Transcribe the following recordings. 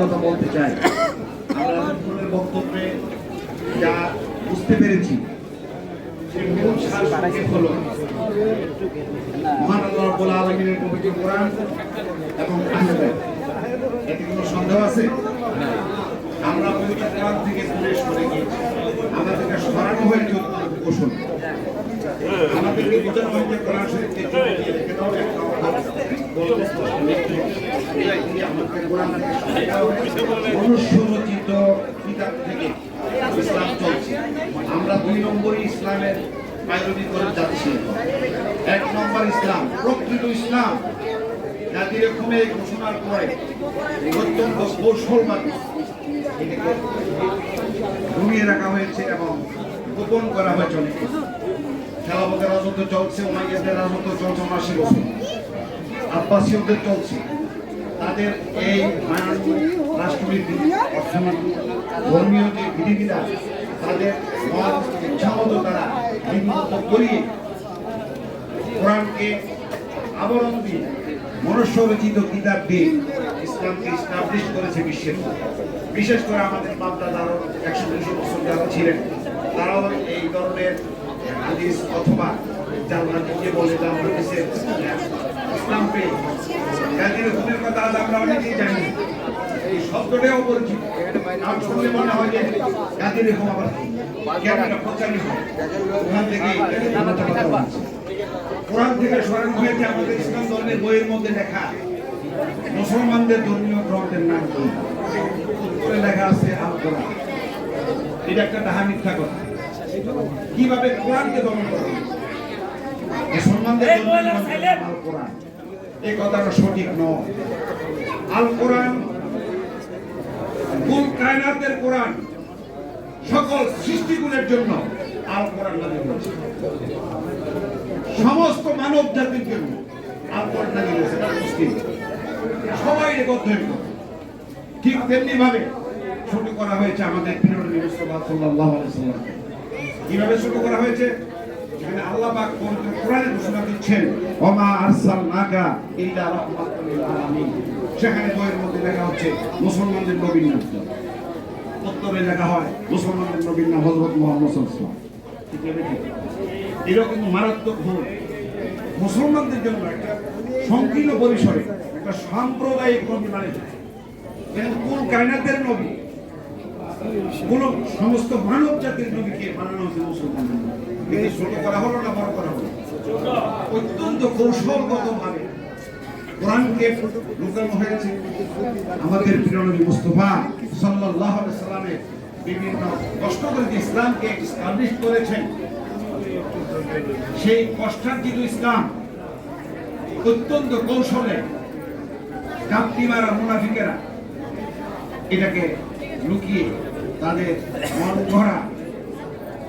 কথা বলতে চাই। আমরা বক্তব্যে যা বুঝতে পেরেছি সন্দেহ আছে? আমরা থেকে আমাদেরকে সরানো কৌশল। আমাদেরকে হয়েছে কোরআন শরীফকে চুপ দিয়ে রেখে দাও একটা অর্থ বলতে স্পষ্ট নেই। এই আমাদের কোরআন থেকে সরে দেওয়া হয়েছে। মনুষ্য রচিত কিতাব থেকে ইসলাম চলছে। আমরা দুই নম্বরই ইসলামের পাইরবি করে যাচ্ছি। এক নম্বর ইসলাম প্রকৃত ইসলাম। জাতির রকমে ঘোষণার পরে অত্যন্ত কৌশলভাবে এটাকে ঘুমিয়ে রাখা হয়েছে এবং গোপন করা হয়েছে অনেক খেলাপথের রাজত্ব চলছে ওমাইয়াদের রাজত্ব চলছে উনাশি বছর আব্বাসীয়দের চলছে। তাদের এই রাষ্ট্রনীতি, অর্থনীতি, ধর্মীয় যে বিধিবিধান, তাদের মত, ইচ্ছামতো তারা বিধিবদ্ধ করিয়ে কোরআনকে আবরণ দিয়ে মনুষ্য রচিত কিতাব দিয়ে ইসলামকে স্টাবলিশ করেছে বিশ্বের বিশেষ করে আমাদের বাপদাদারও একশো দুশো বছর যারা ছিলেন। তারাও এই ধরনের হাদিস অথবা জানলা নিজে বলে জানলা জাতির হুকুমের কথা আজ আমরা অনেকেই জানি। এই শব্দটাই অপরিচিত নাম শুনলে মনে হয় যে জাতির আবার কেন এটা প্রচারিত ওখান থেকে বলছি কোরআন থেকে স্মরণ হয়েছে আমাদের ইসলাম ধর্মের বইয়ের মধ্যে লেখা মুসলমানদের ধর্মীয় গ্রন্থের নাম কি? উত্তরে লেখা আছে আল কোরআন। এটা একটা ডাহা মিথ্যা কথা। কীভাবে কোরআনকে দমন করা মুসলমানদের ধর্মীয় গ্রন্থের নাম আল কোরআন। এই কথাটা সঠিক নয়। আল কোরআন, কুল কায়নাতের কোরআন, সকল সৃষ্টিগুণের জন্য আল কোরআন নাজিল হয়েছে। সমস্ত মানব জাতির জন্য নামে রয়েছে এটা মুসলিম। সবাই একত্র ঠিক তেমনি ভাবে শুরু করা হয়েছে আমাদের প্রিয় নবী সাল্লাল্লাহু আলাইহি সাল্লাম কীভাবে শুরু করা হয়েছে? যেখানে আল্লাহ পাক পবিত্র কোরআনে ঘোষণা দিচ্ছেন, ওমা আরসালনাকা ইল্লা রাহমাতাল লিল আলামিন। সেখানে বইয়ের মধ্যে লেখা হচ্ছে, মুসলমানদের নবীর নাম। উত্তরে লেখা হয়, মুসলমানদের নবীর নাম হযরত মুহাম্মদ সাল্লাল্লাহু আলাইহি ওয়াসাল্লাম। এরকম মারাত্মক ভুল। মুসলমানদের জন্য একটা সংকীর্ণ পরিসরে, একটা সাম্প্রদায়িক নবী মানে কোন কায়নাতের নবী কোন সমস্ত মানব জাতির নবীকে বানানো হয়েছে মুসলমানদের একে ছোট করা হলো না বড় করা হলো? অত্যন্ত কৌশলগত ভাবে কোরআনকে লুকানো হয়েছে। আমাদের প্রিয় নবী মুস্তফা সাল্লাল্লাহু আলাইহি সাল্লামের বিভিন্ন কষ্ট করে যে ইসলামকে এস্টাবলিশ করেছেন, সেই কষ্টার্জিত ইসলাম অত্যন্ত কৌশলে কাপ্তি মারা মুনাফিকেরা এটাকে লুকিয়ে তাদের মন গড়া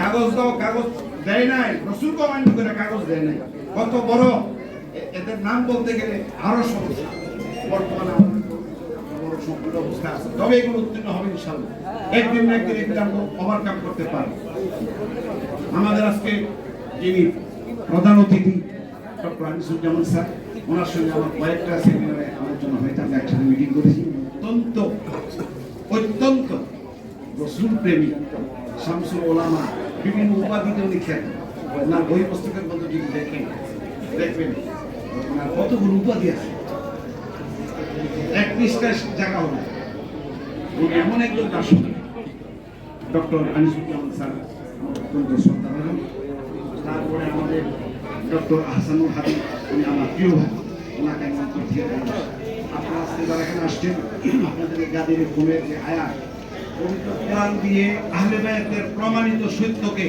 কাগজ দাও, কাগজ দেয় নাই। রসুল কমান্ড করে কাগজ দেয় নাই। কত বড়? এদের নাম বলতে গেলে আরও সমস্যা। বর্তমানে অবস্থা আছে। তবে এগুলো উত্তীর্ণ হবে ইনশাল্লাহ একদিন না একদিন এগুলো আমরা ওভারকাম করতে পারব। আমাদের আজকে যিনি প্রধান অতিথি, ডক্টর আনিসুজ্জামান স্যার, ওনার সঙ্গে আমার কয়েকটা সেমিনারে জন্য হয়তো আমরা একসাথে মিটিং করেছি। অত্যন্ত অত্যন্ত রসুল প্রেমী শামসুল ওলামা বিভিন্ন উপাধিতে উনি খ্যাত ওনার বই পুস্তকের মধ্যে যদি দেখেন, দেখবেন ওনার কতগুলো উপাধি আছে। একত্রিশটা জায়গা হলো। উনি এমন একজন দার্শনিক। ডক্টর আনিসুজ্জামান স্যার অত্যন্ত শ্রদ্ধাভাজন। তারপরে আমাদের ডক্টর আহসানুল হাবিব উনি আমার প্রিয় ভাই। ওনাকে অন্তর থেকে ভালোবাসি। আপনারা আজকে যারা এখানে আসছেন। আপনাদের গাদির ঘুমের যে পবিত্র কোরআন দিয়ে আহলে বায়াতের প্রমাণিত সত্যকে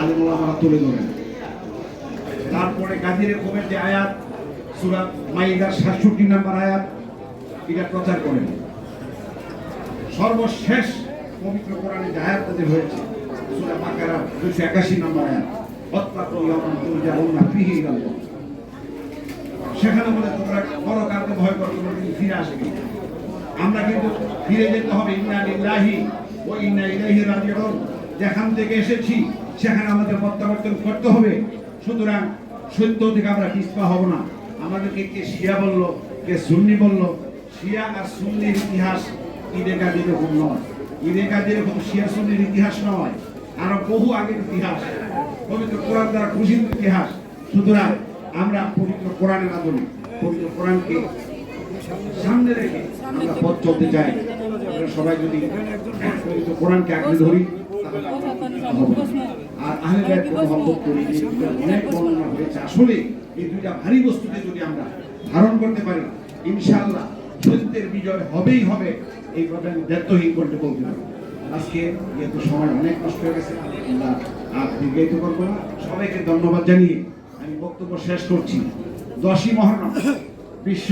আলেম ওলামারা তুলে ধরেন। তারপরে গাদির ঘুমের যে আয়াত, সুরাত মাইদার সাতষট্টি নাম্বার আয়াত, এটা প্রচার করেন। সর্বশেষ পবিত্র কোরআনে যে আয়াত নাযিল হয়েছে, সূরা বাকারা 281 নম্বর আয়াত অত্যাত্ম ইয়ামান ফিহি ইলাল্লাহ। সেখানে বলে, তোমরা পরকালকে ভয় করো, তোমরা ফিরে আসবে? আমরা কিন্তু ফিরে যেতে হবে। ইন্না লিল্লাহি ও ইন্না ইলাইহি রাজিউন। যেখান থেকে এসেছি, সেখানে আমাদের প্রত্যাবর্তন করতে হবে। সুতরাং সত্য থেকে আমরা পিছপা হব না। আমাদেরকে কে শিয়া বলল, কে সুন্নি বলল, শিয়া আর সুন্নির ইতিহাস ঈদে গাজীর এরকম নয়। ঈদে গাজীর এরকম শিয়া সুন্নির ইতিহাস নয়। আরও বহু আগের ইতিহাস, পবিত্র কোরআন দ্বারা খুশির ইতিহাস। সুতরাং আমরা পবিত্র কোরআনের মাধ্যমে, পবিত্র কোরআনকে আমরা পথ চলতে চাই। আমরা সবাই যদি কোরআনকে ধরি। আর আহলে করি অনেক বর্ণনা হয়েছে। আসলে এই দুইটা ভারী বস্তুকে যদি আমরা ধারণ করতে পারি, ইনশাআল্লাহ বিজয় হবেই হবে। এই কথা আমি দায়িত্বহীন করতে বলতে আজকে যেহেতু সময় অনেক নষ্ট হয়ে গেছে, আমরা আর দীর্ঘায়িত করব না। সবাইকে ধন্যবাদ জানিয়ে আমি বক্তব্য শেষ করছি। দশই মহরম, বিশ্ব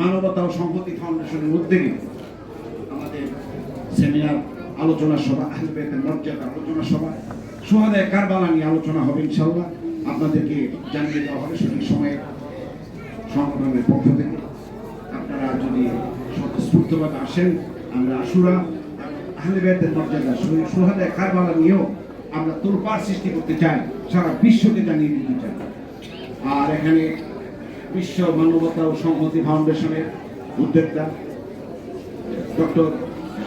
মানবতা ও সংহতি ফাউন্ডেশনের উদ্যোগে আমাদের সেমিনার, আলোচনা সভা আহলবেতের মর্যাদা আলোচনা সভা সোহাদায় কারবালা নিয়ে আলোচনা হবে ইনশাল্লাহ আপনাদেরকে জানিয়ে দেওয়া হবে সঠিক সময়ে সংগঠনের পক্ষ থেকে। আপনারা যদি স্বতঃস্ফূর্তভাবে আসেন, আমরা আশুরা আহলেবেতের মর্যাদা সোহাদায় কারবালা নিয়েও আমরা তোলপাড় সৃষ্টি করতে চাই, সারা বিশ্বকে জানিয়ে দিতে চাই। আর এখানে বিশ্ব মানবতা ও সংহতি ফাউন্ডেশনের উদ্যোক্তা ডক্টর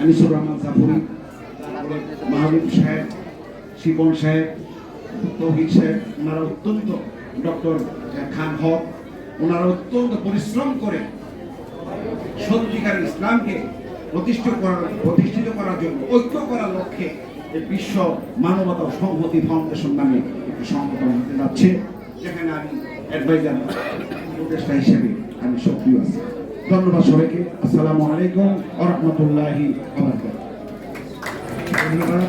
আনিসুর রহমান জাফরি, মাহবুব সাহেব শিপন সাহেব, তৌহিদ সাহেব, ওনারা অত্যন্ত ডক্টর খান হক। ওনারা অত্যন্ত পরিশ্রম করে সত্যিকার ইসলামকে প্রতিষ্ঠিত করার প্রতিষ্ঠিত করার জন্য, ঐক্য করার লক্ষ্যে বিশ্ব মানবতা ও সংহতি ফাউন্ডেশন নামে একটি সংগঠন হতে যাচ্ছে, যেখানে আমি অ্যাডভাইজার উপদেষ্টা হিসেবে আমি সক্রিয় আছি। ধন্যবাদ সবাইকে। আসসালামু আলাইকুম আ রহমতুল্লাহি ধন্যবাদ।